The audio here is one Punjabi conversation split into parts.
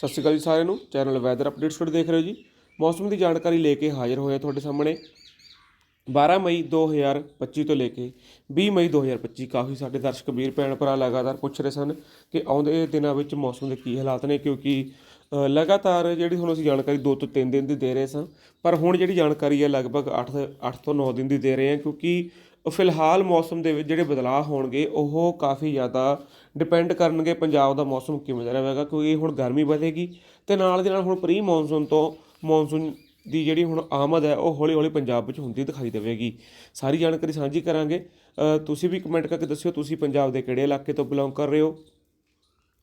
ਸਤਿ ਸ਼੍ਰੀ ਅਕਾਲ ਜੀ ਸਾਰਿਆਂ ਨੂੰ। ਚੈਨਲ ਵੈਦਰ ਅਪਡੇਟਸ ਤੁਹਾਡੇ ਦੇਖ ਰਹੇ ਹੋ ਜੀ। ਮੌਸਮ ਦੀ ਜਾਣਕਾਰੀ ਲੈ ਕੇ ਹਾਜ਼ਰ ਹੋਏ ਹਾਂ ਤੁਹਾਡੇ ਸਾਹਮਣੇ। 12 ਮਈ 2025 ਤੋਂ ਲੈ ਕੇ 20 ਮਈ 2025 ਕਾਫੀ ਸਾਡੇ ਦਰਸ਼ਕ ਵੀਰ ਭੈਣ ਭਰਾ ਲਗਾਤਾਰ ਪੁੱਛ ਰਹੇ ਸਨ ਕਿ ਆਉਂਦੇ ਦਿਨਾਂ ਵਿੱਚ ਮੌਸਮ ਦੇ ਕੀ ਹਾਲਾਤ ਨੇ, ਕਿਉਂਕਿ ਲਗਾਤਾਰ ਜਿਹੜੀ ਤੁਹਾਨੂੰ ਅਸੀਂ ਜਾਣਕਾਰੀ 2 ਤੋਂ 3 ਦਿਨ ਦੀ ਦੇ ਰਹੇ ਸਾਂ, ਪਰ ਹੁਣ ਜਿਹੜੀ ਜਾਣਕਾਰੀ ਹੈ ਲਗਭਗ 8 8 ਤੋਂ 9 ਦਿਨ ਦੀ ਦੇ ਰਹੇ ਹਾਂ, ਕਿਉਂਕਿ ਫਿਲਹਾਲ ਮੌਸਮ ਦੇ ਵਿੱਚ ਜਿਹੜੇ ਬਦਲਾਅ ਹੋਣਗੇ, ਉਹ ਕਾਫੀ ਜ਼ਿਆਦਾ ਡਿਪੈਂਡ ਕਰਨਗੇ ਪੰਜਾਬ ਦਾ ਮੌਸਮ ਕਿਵੇਂ ਦਾ ਰਹੇਗਾ, ਕਿਉਂਕਿ ਹੁਣ ਗਰਮੀ ਵਧੇਗੀ ਤੇ ਨਾਲ ਦੇ ਨਾਲ ਹੁਣ ਪ੍ਰੀ ਮੌਨਸੂਨ ਤੋਂ ਮੌਨਸੂਨ ਦੀ ਜਿਹੜੀ ਹੁਣ ਆਮਦ ਹੈ, ਉਹ ਹੌਲੀ ਹੌਲੀ ਪੰਜਾਬ ਵਿੱਚ ਹੁੰਦੀ ਦਿਖਾਈ ਦੇਵੇਗੀ। ਸਾਰੀ ਜਾਣਕਾਰੀ ਸਾਂਝੀ ਕਰਾਂਗੇ। ਤੁਸੀਂ ਵੀ ਕਮੈਂਟ ਕਰਕੇ ਦੱਸਿਓ, ਤੁਸੀਂ ਪੰਜਾਬ ਦੇ ਕਿਹੜੇ ਇਲਾਕੇ ਤੋਂ ਬਿਲੋਂਗ ਕਰ ਰਹੇ ਹੋ?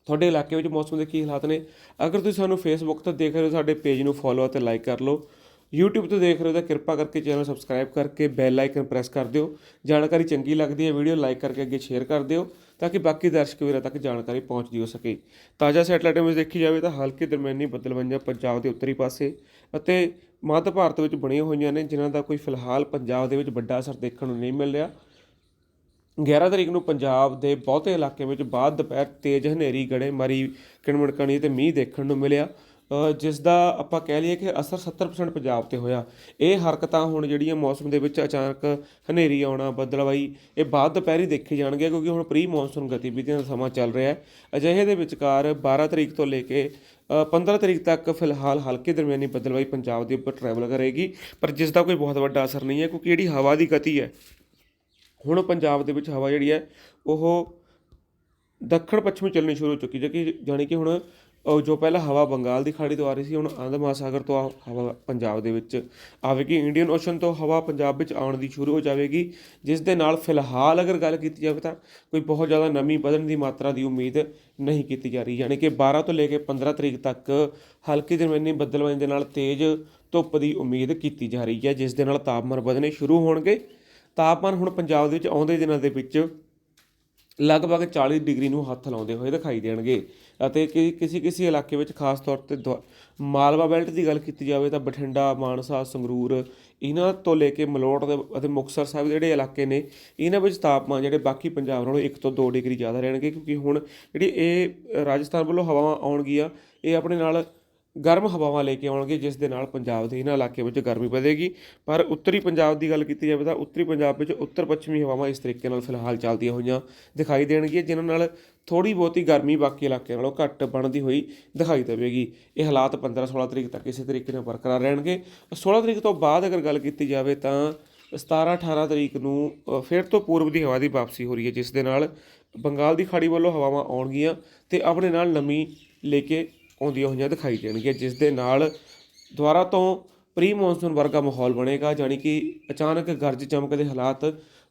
ਤੁਹਾਡੇ ਇਲਾਕੇ ਵਿੱਚ ਮੌਸਮ ਦੇ ਕੀ ਹਾਲਾਤ ਨੇ? ਅਗਰ ਤੁਸੀਂ ਸਾਨੂੰ ਫੇਸਬੁੱਕ 'ਤੇ ਦੇਖ ਰਹੇ ਹੋ, ਸਾਡੇ ਪੇਜ ਨੂੰ ਫੋਲੋ ਅਤੇ ਲਾਈਕ ਕਰ ਲਓ। YouTube ਤੋਂ ਦੇਖ ਰਹੇ ਹੋ ਤਾਂ ਕਿਰਪਾ ਕਰਕੇ ਚੈਨਲ ਸਬਸਕ੍ਰਾਈਬ ਕਰਕੇ ਬੈਲ ਆਈਕਨ ਪ੍ਰੈਸ ਕਰ ਦਿਓ। ਜਾਣਕਾਰੀ ਚੰਗੀ ਲੱਗਦੀ ਹੈ ਵੀਡੀਓ ਲਾਈਕ ਕਰਕੇ ਅੱਗੇ ਸ਼ੇਅਰ ਕਰ ਦਿਓ ਤਾਂ ਕਿ ਬਾਕੀ ਦਰਸ਼ਕ ਵੀਰਾਂ ਤੱਕ ਜਾਣਕਾਰੀ ਪਹੁੰਚਦੀ ਹੋ ਸਕੇ। ਤਾਜ਼ਾ ਸੈਟਲਾਈਟ ਇਮੇਜ ਦੇਖੀ ਜਾਵੇ ਤਾਂ ਹਲਕੇ ਦਰਮਿਆਨੀ ਬੱਦਲਵੰਜਾਂ ਪੰਜਾਬ ਦੇ ਉੱਤਰੀ ਪਾਸੇ ਅਤੇ ਮੱਧ ਭਾਰਤ ਵਿੱਚ ਬਣੀਆਂ ਹੋਈਆਂ ਨੇ, ਜਿਨ੍ਹਾਂ ਦਾ ਕੋਈ ਫਿਲਹਾਲ ਪੰਜਾਬ ਦੇ ਵਿੱਚ ਵੱਡਾ ਅਸਰ ਦੇਖਣ ਨੂੰ ਨਹੀਂ ਮਿਲ ਰਿਹਾ। 11 ਤਰੀਕ ਨੂੰ ਪੰਜਾਬ ਦੇ ਬਹੁਤੇ ਇਲਾਕੇ ਵਿੱਚ ਬਾਅਦ ਦੁਪਹਿਰ ਤੇਜ਼ ਹਨੇਰੀ ਗੜੇ ਮਾਰੀ ਕਿਣਮੜਕਣੀ ਤੇ ਮੀਂਹ ਦੇਖਣ ਨੂੰ ਮਿਲਿਆ। ਜਿਸ ਦਾ ਆਪਾਂ ਕਹਿ ਲਈਏ ਕਿ ਅਸਰ 70% ਪੰਜਾਬ ਤੇ ਹੋਇਆ। ਇਹ ਹਰਕਤਾਂ ਹੁਣ ਜਿਹੜੀਆਂ ਮੌਸਮ ਦੇ ਵਿੱਚ ਅਚਾਨਕ ਹਨੇਰੀ ਆਉਣਾ ਬੱਦਲਵਾਈ ਇਹ ਬਾਅਦ ਦੁਪਹਿਰੀ ਹੀ ਦੇਖੇ ਜਾਣਗੇ ਕਿਉਂਕਿ ਹੁਣ ਪ੍ਰੀ ਮੌਨਸੂਨ ਗਤੀਵਿਧੀਆਂ ਦਾ ਸਮਾਂ ਚੱਲ ਰਿਹਾ ਹੈ। ਅਜਿਹੇ ਦੇ ਵਿਚਕਾਰ 12 ਤਰੀਕ ਤੋਂ ਲੈ ਕੇ ਅ, 15 ਤਰੀਕ ਤੱਕ ਫਿਲਹਾਲ ਹਲਕੇ ਦਰਮਿਆਨੀ ਬੱਦਲਵਾਈ ਪੰਜਾਬ ਦੇ ਉੱਪਰ ਟਰੈਵਲ ਕਰੇਗੀ। ਪਰ ਜਿਸ ਦਾ ਕੋਈ ਬਹੁਤ ਵੱਡਾ ਅਸਰ ਨਹੀਂ ਹੈ ਕਿਉਂਕਿ ਜਿਹੜੀ ਹਵਾ ਦੀ ਗਤੀ ਹੈ ਹੁਣ ਪੰਜਾਬ ਦੇ ਵਿੱਚ ਹਵਾ ਜਿਹੜੀ ਹੈ ਉਹ ਦੱਖਣ ਪੱਛਮੀ ਚੱਲਣੀ ਸ਼ੁਰੂ ਹੋ ਚੁੱਕੀ ਹੈ ਕਿ ਜਾਣੀ ਕਿ ਹੁਣ ਜੋ ਪਹਿਲਾਂ ਹਵਾ ਬੰਗਾਲ ਦੀ ਖਾੜੀ ਤੋਂ ਆ ਰਹੀ ਸੀ, ਹੁਣ ਆਂਧ ਮਹਾਸਾਗਰ ਤੋਂ ਆ- ਹਵਾ ਪੰਜਾਬ ਦੇ ਵਿੱਚ ਆਵੇਗੀ ਇੰਡੀਅਨ ਓਸ਼ਨ ਤੋਂ ਹਵਾ ਪੰਜਾਬ ਵਿੱਚ ਆਉਣ ਦੀ ਸ਼ੁਰੂ ਹੋ ਜਾਵੇਗੀ। ਜਿਸ ਦੇ ਨਾਲ ਫਿਲਹਾਲ ਅਗਰ ਗੱਲ ਕੀਤੀ ਜਾਵੇ ਤਾਂ ਕੋਈ ਬਹੁਤ ਜ਼ਿਆਦਾ ਨਮੀ ਵਧਣ ਦੀ ਮਾਤਰਾ ਦੀ ਉਮੀਦ ਨਹੀਂ ਕੀਤੀ ਜਾ ਰਹੀ। ਯਾਨੀ ਕਿ 12 ਤੋਂ ਲੈ ਕੇ 15 ਤਰੀਕ ਤੱਕ ਹਲਕੀ ਦਰਮਿਆਨੀ ਬੱਦਲਵਾਈ ਦੇ ਨਾਲ ਤੇਜ਼ ਧੁੱਪ ਦੀ ਉਮੀਦ ਕੀਤੀ ਜਾ ਰਹੀ ਹੈ। ਜਿਸ ਦੇ ਨਾਲ ਤਾਪਮਾਨ ਵਧਣੇ ਸ਼ੁਰੂ ਹੋਣਗੇ। ਤਾਪਮਾਨ ਹੁਣ ਪੰਜਾਬ ਦੇ ਵਿੱਚ ਆਉਂਦੇ ਦਿਨਾਂ ਦੇ ਵਿੱਚ ਲਗਭਗ 40 ਡਿਗਰੀ ਨੂੰ ਹੱਥ ਲਾਉਂਦੇ ਹੋਏ ਦਿਖਾਈ ਦੇਣਗੇ। ਅਤੇ ਕਿ ਕਿਸੇ ਕਿਸੇ ਇਲਾਕੇ ਵਿੱਚ ਖਾਸ ਤੌਰ ਤੇ ਦੁਆ- ਮਾਲਵਾ ਬੈਲਟ ਦੀ ਗੱਲ ਕੀਤੀ ਜਾਵੇ ਤਾਂ ਬਠਿੰਡਾ, ਮਾਨਸਾ, ਸੰਗਰੂਰ, ਇਹਨਾਂ ਤੋਂ ਲੈ ਕੇ ਮਲੋਟ ਦੇ ਅਤੇ ਮੁਕਤਸਰ ਸਾਹਿਬ ਦੇ ਜਿਹੜੇ ਇਲਾਕੇ ਨੇ, ਇਹਨਾਂ ਵਿੱਚ ਤਾਪਮਾਨ ਜਿਹੜੇ ਬਾਕੀ ਪੰਜਾਬ ਨਾਲੋਂ 1 ਤੋਂ 2 ਡਿਗਰੀ ਜ਼ਿਆਦਾ ਰਹਿਣਗੇ। ਕਿਉਂਕਿ ਹੁਣ ਜਿਹੜੀ ਇਹ ਰਾਜਸਥਾਨ ਵੱਲੋਂ ਹਵਾਵਾਂ ਆਉਣਗੀਆਂ, ਇਹ ਆਪਣੇ ਨਾਲ ਗਰਮ ਹਵਾਵਾਂ ਲੈ ਕੇ ਆਉਣਗੇ, ਜਿਸ ਦੇ ਨਾਲ ਪੰਜਾਬ ਦੇ ਇਹਨਾਂ ਇਲਾਕੇ ਵਿੱਚ ਗਰਮੀ ਵਧੇਗੀ। ਪਰ ਉੱਤਰੀ ਪੰਜਾਬ ਦੀ ਗੱਲ ਕੀਤੀ ਜਾਵੇ ਤਾਂ ਉੱਤਰੀ ਪੰਜਾਬ ਵਿੱਚ ਉੱਤਰ ਪੱਛਮੀ ਹਵਾਵਾਂ ਇਸ ਤਰੀਕੇ ਨਾਲ ਫਿਲਹਾਲ ਚੱਲਦੀਆਂ ਹੋਈਆਂ ਦਿਖਾਈ ਦੇਣਗੀਆਂ, ਜਿਨ੍ਹਾਂ ਨਾਲ ਥੋੜੀ ਬਹੁਤੀ ਗਰਮੀ ਬਾਕੀ ਇਲਾਕਿਆਂ ਨਾਲੋਂ ਘੱਟ ਬਣਦੀ ਹੋਈ ਦਿਖਾਈ ਦੇਵੇਗੀ। ਇਹ ਹਾਲਾਤ 15 16 ਤਰੀਕ ਤੱਕ ਇਸੇ ਤਰੀਕੇ ਨਾਲ ਬਰਕਰਾਰ ਰਹਿਣਗੇ। 16 ਤਰੀਕ ਤੋਂ ਬਾਅਦ ਅਗਰ ਗੱਲ ਕੀਤੀ ਜਾਵੇ ਤਾਂ 17 18 ਤਰੀਕ ਨੂੰ ਫਿਰ ਤੋਂ ਪੂਰਬ ਦੀ ਹਵਾ ਦੀ ਵਾਪਸੀ ਹੋ ਰਹੀ ਹੈ, ਜਿਸ ਦੇ ਨਾਲ ਬੰਗਾਲ ਦੀ ਖਾੜੀ ਵੱਲੋਂ ਹਵਾਵਾਂ ਆਉਣਗੀਆਂ ਤੇ ਆਪਣੇ ਨਾਲ ਨਮੀ ਲੈ ਕੇ ਆਉਂਦੀਆਂ ਹੋਈਆਂ ਦਿਖਾਈ ਦੇਣਗੀਆਂ, ਜਿਸ ਦੇ ਨਾਲ ਦੁਬਾਰਾ ਤੋਂ ਪ੍ਰੀ ਮੌਨਸੂਨ ਵਰਗਾ ਮਾਹੌਲ ਬਣੇਗਾ, ਜਾਣੀ ਕਿ ਅਚਾਨਕ ਗਰਜ ਚਮਕ ਦੇ ਹਾਲਾਤ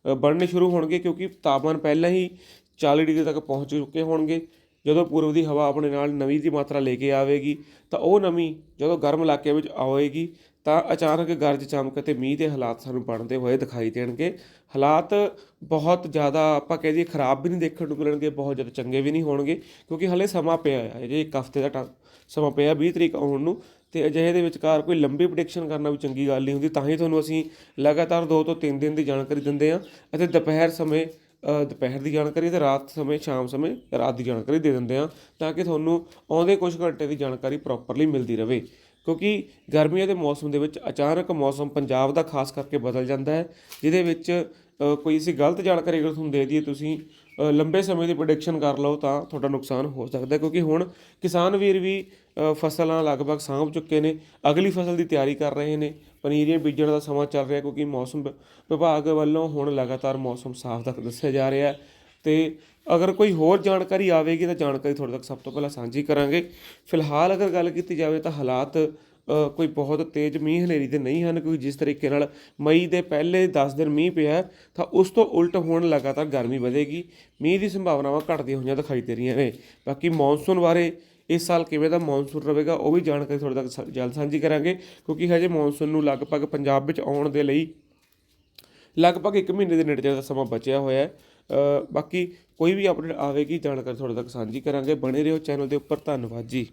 ਬਣਨੇ ਸ਼ੁਰੂ ਹੋਣਗੇ ਕਿਉਂਕਿ ਤਾਪਮਾਨ ਪਹਿਲਾਂ ਹੀ 40 ਡਿਗਰੀ ਤੱਕ ਪਹੁੰਚ ਚੁੱਕੇ ਹੋਣਗੇ। ਜਦੋਂ ਪੂਰਬ ਦੀ ਹਵਾ ਆਪਣੇ ਨਾਲ ਨਮੀ ਦੀ ਮਾਤਰਾ ਲੈ ਕੇ ਆਵੇਗੀ, ਤਾਂ ਉਹ ਨਮੀ ਜਦੋਂ ਗਰਮ ਇਲਾਕੇ ਵਿੱਚ ਆਵੇਗੀ ਤਾਂ ਅਚਾਨਕ ਗਰਜ ਚਮਕ ਅਤੇ ਮੀਂਹ ਦੇ ਹਾਲਾਤ ਸਾਨੂੰ ਬਣਦੇ ਹੋਏ ਦਿਖਾਈ ਦੇਣਗੇ। ਹਾਲਾਤ ਬਹੁਤ ਜ਼ਿਆਦਾ ਆਪਾਂ ਕਹਿ ਦਈਏ ਖਰਾਬ ਵੀ ਨਹੀਂ ਦੇਖਣ ਨੂੰ ਮਿਲਣਗੇ, ਬਹੁਤ ਜ਼ਿਆਦਾ ਚੰਗੇ ਵੀ ਨਹੀਂ ਹੋਣਗੇ, ਕਿਉਂਕਿ ਹਲੇ ਸਮਾਂ ਪਿਆ ਹੈ ਜੇ ਇੱਕ ਹਫ਼ਤੇ ਦਾ ਟਾ- ਸਮਾਂ ਪਿਆ 20 ਤਰੀਕ ਆਉਣ ਨੂੰ ਤੇ ਅਜਿਹੇ ਦੇ ਵਿਚਕਾਰ ਕੋਈ ਲੰਬੀ ਪ੍ਰੈਡਿਕਸ਼ਨ ਕਰਨਾ ਵੀ ਚੰਗੀ ਗੱਲ ਨਹੀਂ ਹੁੰਦੀ, ਤਾਂ ਹੀ ਤੁਹਾਨੂੰ ਅਸੀਂ ਲਗਾਤਾਰ 2 ਤੋਂ 3 ਦਿਨ ਦੀ ਜਾਣਕਾਰੀ ਦਿੰਦੇ ਹਾਂ ਅਤੇ ਦੁਪਹਿਰ ਸਮੇਂ ਦੁਪਹਿਰ ਦੀ ਜਾਣਕਾਰੀ ਤੇ ਰਾਤ ਸਮੇਂ, ਸ਼ਾਮ ਸਮੇਂ, ਰਾਤ ਦੀ ਜਾਣਕਾਰੀ ਦੇ ਦਿੰਦੇ ਹਾਂ ਤਾਂ ਕਿ ਤੁਹਾਨੂੰ ਆਉਂਦੇ ਕੁਝ ਘੰਟੇ ਦੀ ਜਾਣਕਾਰੀ ਪ੍ਰੋਪਰਲੀ ਮਿਲਦੀ ਰਹੇ। ਕਿਉਂਕਿ ਗਰਮੀਆਂ ਦੇ ਮੌਸਮ ਦੇ ਵਿੱਚ ਅਚਾਨਕ ਮੌਸਮ ਪੰਜਾਬ ਦਾ ਖਾਸ ਕਰਕੇ ਬਦਲ ਜਾਂਦਾ ਹੈ, ਜਿਹਦੇ ਵਿੱਚ ਕੋਈ ਅਸੀਂ ਗਲਤ ਜਾਣਕਾਰੀ ਅਗਰ ਤੁਹਾਨੂੰ ਦੇ ਦਈਏ ਤੁਸੀਂ ਲੰਬੇ ਸਮੇਂ ਦੀ ਪ੍ਰੈਡਿਕਸ਼ਨ ਕਰ ਲਓ ਤਾਂ ਤੁਹਾਡਾ ਨੁਕਸਾਨ ਹੋ ਸਕਦਾ ਕਿਉਂਕਿ ਹੁਣ ਕਿਸਾਨ ਵੀਰ ਵੀ ਫਸਲਾਂ ਲਗਭਗ ਸਾਂਭ ਚੁੱਕੇ ਨੇ, ਅਗਲੀ ਫਸਲ ਦੀ ਤਿਆਰੀ ਕਰ ਰਹੇ ਨੇ, ਪਨੀਰੀਆਂ ਬੀਜਣ ਦਾ ਸਮਾਂ ਚੱਲ ਰਿਹਾ ਕਿਉਂਕਿ ਮੌਸਮ ਵਿ- ਵਿਭਾਗ ਵੱਲੋਂ ਹੁਣ ਲਗਾਤਾਰ ਮੌਸਮ ਸਾਫ਼ ਤੱਕ ਦੱਸਿਆ ਜਾ ਰਿਹਾ ਹੈ ਤੇ ਅਗਰ ਕੋਈ ਹੋਰ ਜਾਣਕਾਰੀ ਆਵੇਗੀ ਤਾਂ ਜਾਣਕਾਰੀ ਤੁਹਾਡੇ ਤੱਕ ਸਭ ਤੋਂ ਪਹਿਲਾਂ ਸਾਂਝੀ ਕਰਾਂਗੇ। ਫਿਲਹਾਲ ਅਗਰ ਗੱਲ ਕੀਤੀ ਜਾਵੇ ਤਾਂ ਹਾਲਾਤ ਕੋਈ ਬਹੁਤ ਤੇਜ਼ ਮੀਂਹ ਹਨੇਰੀ ਦੇ ਨਹੀਂ ਹਨ, ਕਿਉਂਕਿ ਜਿਸ ਤਰੀਕੇ ਨਾਲ ਮਈ ਦੇ ਪਹਿਲੇ 10 ਦਿਨ ਮੀਂਹ ਪਿਆ ਤਾਂ ਉਸ ਤੋਂ ਉਲਟ ਹੋਣ ਲਗਾਤਾਰ ਗਰਮੀ ਵਧੇਗੀ। ਮੀਂਹ ਦੀ ਸੰਭਾਵਨਾਵਾਂ ਘਟਦੀਆਂ ਹੋਈਆਂ ਦਿਖਾਈ ਦੇ ਰਹੀਆਂ ਨੇ। ਬਾਕੀ ਮੌਨਸੂਨ ਬਾਰੇ ਇਸ ਸਾਲ ਕਿਵੇਂ ਦਾ ਮੌਨਸੂਨ ਰਹੇਗਾ, ਉਹ ਵੀ ਜਾਣਕਾਰੀ ਤੁਹਾਡੇ ਤੱਕ ਸ- ਜਲਦ ਸਾਂਝੀ ਕਰਾਂਗੇ, ਕਿਉਂਕਿ ਹਜੇ ਮੌਨਸੂਨ ਨੂੰ ਲਗਭਗ ਪੰਜਾਬ ਵਿੱਚ ਆਉਣ ਦੇ ਲਈ ਲਗਭਗ 1 ਮਹੀਨੇ ਦੇ ਨੇੜੇ ਦਾ ਸਮਾਂ ਬਚਿਆ ਹੋਇਆ ਹੈ। ਬਾਕੀ ਕੋਈ ਵੀ ਅਪਡੇਟ ਆਵੇਗੀ ਜਾਣਕਾਰੀ ਤੁਹਾਡੇ ਤੱਕ ਸਾਂਝੀ ਕਰਾਂਗੇ। ਬਣੇ ਰਹੋ ਚੈਨਲ ਦੇ ਉੱਪਰ। ਧੰਨਵਾਦ ਜੀ।